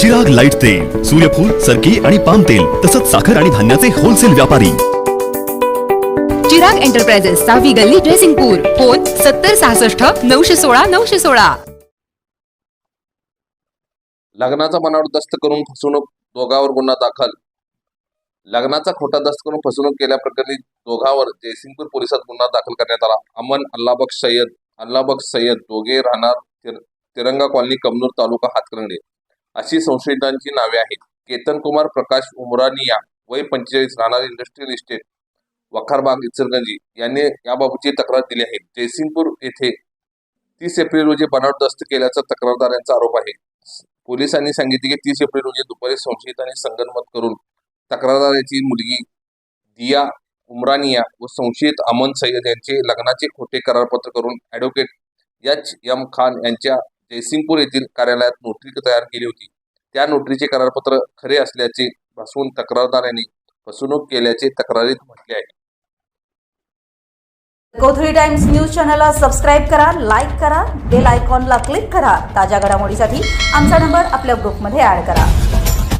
Chirag light तेल सूर्यफूल सरकी आणि पाम तेल तसंच साखर आणि धान्याचे होलसेल व्यापारी. चिराग एंटरप्राइजेस सहावी गल्ली ड्रेसिंगपूर फोन सत्तर सहासष्ट नऊशे सोळा नऊशे सोळा. लग्नाचा बनावट दस्त करून फसवणूक दोघांवर गुन्हा दाखल. लग्नाचा खोटा दस्त करून फसवणूक केल्याप्रकरणी दोघांवर जयसिंगपूर पोलिसात गुन्हा दाखल करण्यात आला. अमन अल्लाबक्ष सय्यद अल्लाबक्ष सय्यद दोघे राहणार तिरंगा कॉलनी कमनूर तालुका हातकर्ंगडे अशी संशयितांची नावे आहेत. केतन कुमार प्रकाश उमरानिया वय पंचेचाळीस राहणार इंडस्ट्रियल इस्टेट वखारबाग इचलगंजी यांनी याबाबतची तक्रार दिली आहे. जयसिंगपूर येथे तीस एप्रिल रोजी बनावट दस्त केल्याचा तक्रारदारांचा आरोप आहे. पोलिसांनी सांगितले की तीस एप्रिल रोजी दुपारी संशयितांनी संगनमत करून तक्रारदाराची मुलगी दिया उमरानिया व संशयित अमन सय्यद यांचे लग्नाचे खोटे करारपत्र करून ॲडव्होकेट एच एम खान यांच्या जयसिंगपूर येथील कार्यालयात नोटरी तयार केली होती. त्या नोटरीचे करारपत्र खरे असल्याचे भासवून तक्रारदारांनी फसवणूक केल्याचे तक्रारीत म्हटले आहे. कोथळी टाइम्स न्यूज चॅनलला सबस्क्राईब करा लाईक करा बेल आयकॉनला क्लिक करा. ताज्या घडामोडीसाठी आमचा नंबर आपल्या ग्रुपमध्ये ऍड करा.